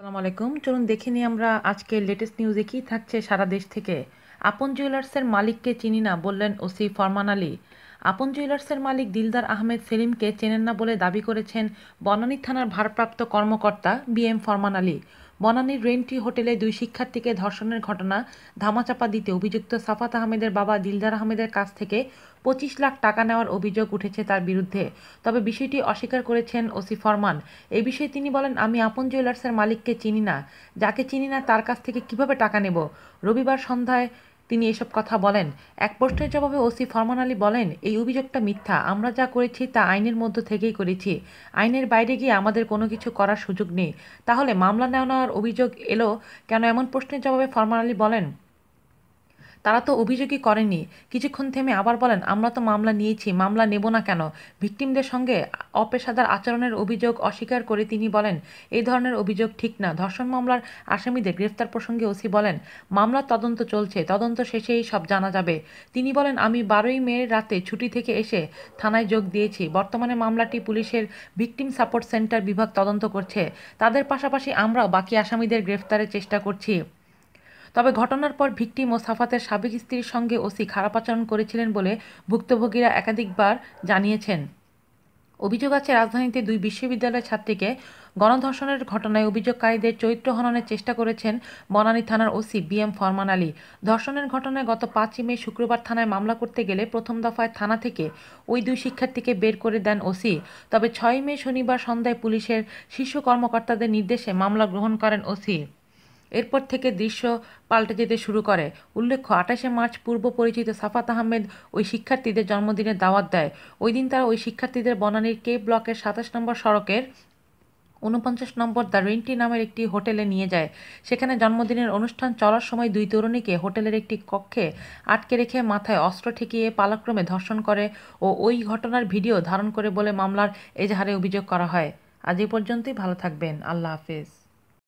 আসসালামু আলাইকুম চলুন দেখে নিই আমরা আজকে লেটেস্ট নিউজে কী থাকছে সারা দেশ থেকে। আপন জুয়েলার্সের মালিককে চিনি না বললেন ওসি ফরমান আলী। আপন জুয়েলার্সের মালিক দিলদার আহমেদ সেলিমকে চেনেন না বলে দাবি করেছেন বনানী থানার ভারপ্রাপ্ত কর্মকর্তা বি এম ফরমান আলী। বনানীর রেন্টি হোটেলে দুই শিক্ষার্থীকে ধর্ষণের ঘটনা ধামাচাপা দিতে অভিযুক্ত সাফাত আহমেদের বাবা দিলদার আহমেদের কাছ থেকে পঁচিশ লাখ টাকা নেওয়ার অভিযোগ উঠেছে তার বিরুদ্ধে। তবে বিষয়টি অস্বীকার করেছেন ওসি ফরমান। এই বিষয়ে তিনি বলেন, আমি আপন জুয়েলার্সের মালিককে চিনি না। যাকে চিনি না তার কাছ থেকে কীভাবে টাকা নেব? রবিবার সন্ধ্যায় তিনি এসব কথা বলেন। এক প্রশ্নের জবাবে ওসি ফরমান আলী বলেন, এই অভিযোগটা মিথ্যা। আমরা যা করেছি তা আইনের মধ্যে থেকেই করেছি। আইনের বাইরে গিয়ে আমাদের কোনো কিছু করার সুযোগ নেই। তাহলে মামলা নেওয়ার অভিযোগ এলো কেন? এমন প্রশ্নের জবাবে ফরমান আলী বলেন তারা তো অভিযোগই করেনি। কিছুক্ষণ থেমে আবার বলেন, আমরা তো মামলা নিয়েছি, মামলা নেব না কেন? ভিকটিমদের সঙ্গে অপেশাদার আচরণের অভিযোগ অস্বীকার করে তিনি বলেন, এই ধরনের অভিযোগ ঠিক না। ধর্ষণ মামলার আসামিদের গ্রেফতার প্রসঙ্গে ওসি বলেন, মামলার তদন্ত চলছে, তদন্ত শেষেই সব জানা যাবে। তিনি বলেন, আমি বারোই মে রাতে ছুটি থেকে এসে থানায় যোগ দিয়েছি। বর্তমানে মামলাটি পুলিশের ভিকটিম সাপোর্ট সেন্টার বিভাগ তদন্ত করছে। তাদের পাশাপাশি আমরাও বাকি আসামিদের গ্রেফতারের চেষ্টা করছি। তবে ঘটনার পর ভিকটিম ও সাফাতের সাবেক স্ত্রীর সঙ্গে ওসি খারাপ আচরণ করেছিলেন বলে ভুক্তভোগীরা একাধিকবার জানিয়েছেন। অভিযোগ আছে, রাজধানীতে দুই বিশ্ববিদ্যালয়ের ছাত্রীকে গণধর্ষণের ঘটনায় অভিযোগকারীদের চরিত্র হননের চেষ্টা করেছেন বনানী থানার ওসি বি এম ফরমান আলী। ধর্ষণের ঘটনায় গত পাঁচই মে শুক্রবার থানায় মামলা করতে গেলে প্রথম দফায় থানা থেকে ওই দুই শিক্ষার্থীকে বের করে দেন ওসি। তবে ছয় মে শনিবার সন্ধ্যায় পুলিশের শীর্ষ কর্মকর্তাদের নির্দেশে মামলা গ্রহণ করেন ওসি। এরপর থেকে দৃশ্য পাল্টে যেতে শুরু করে। উল্লেখ্য, আঠাশে মার্চ পূর্ব পরিচিত সাফাত আহমেদ ওই শিক্ষার্থীদের জন্মদিনের দাওয়াত দেয়। ওই দিন তারা ওই শিক্ষার্থীদের বনানীর কে ব্লকের সাতাশ নম্বর সড়কের উনপঞ্চাশ নম্বর দ্য রেন্টি নামের একটি হোটেলে নিয়ে যায়। সেখানে জন্মদিনের অনুষ্ঠান চলার সময় দুই তরুণীকে হোটেলের একটি কক্ষে আটকে রেখে মাথায় অস্ত্র ঠেকিয়ে পালাক্রমে ধর্ষণ করে ও ওই ঘটনার ভিডিও ধারণ করে বলে মামলার এজাহারে অভিযোগ করা হয়। আজ এই পর্যন্তই, ভালো থাকবেন। আল্লাহ হাফেজ।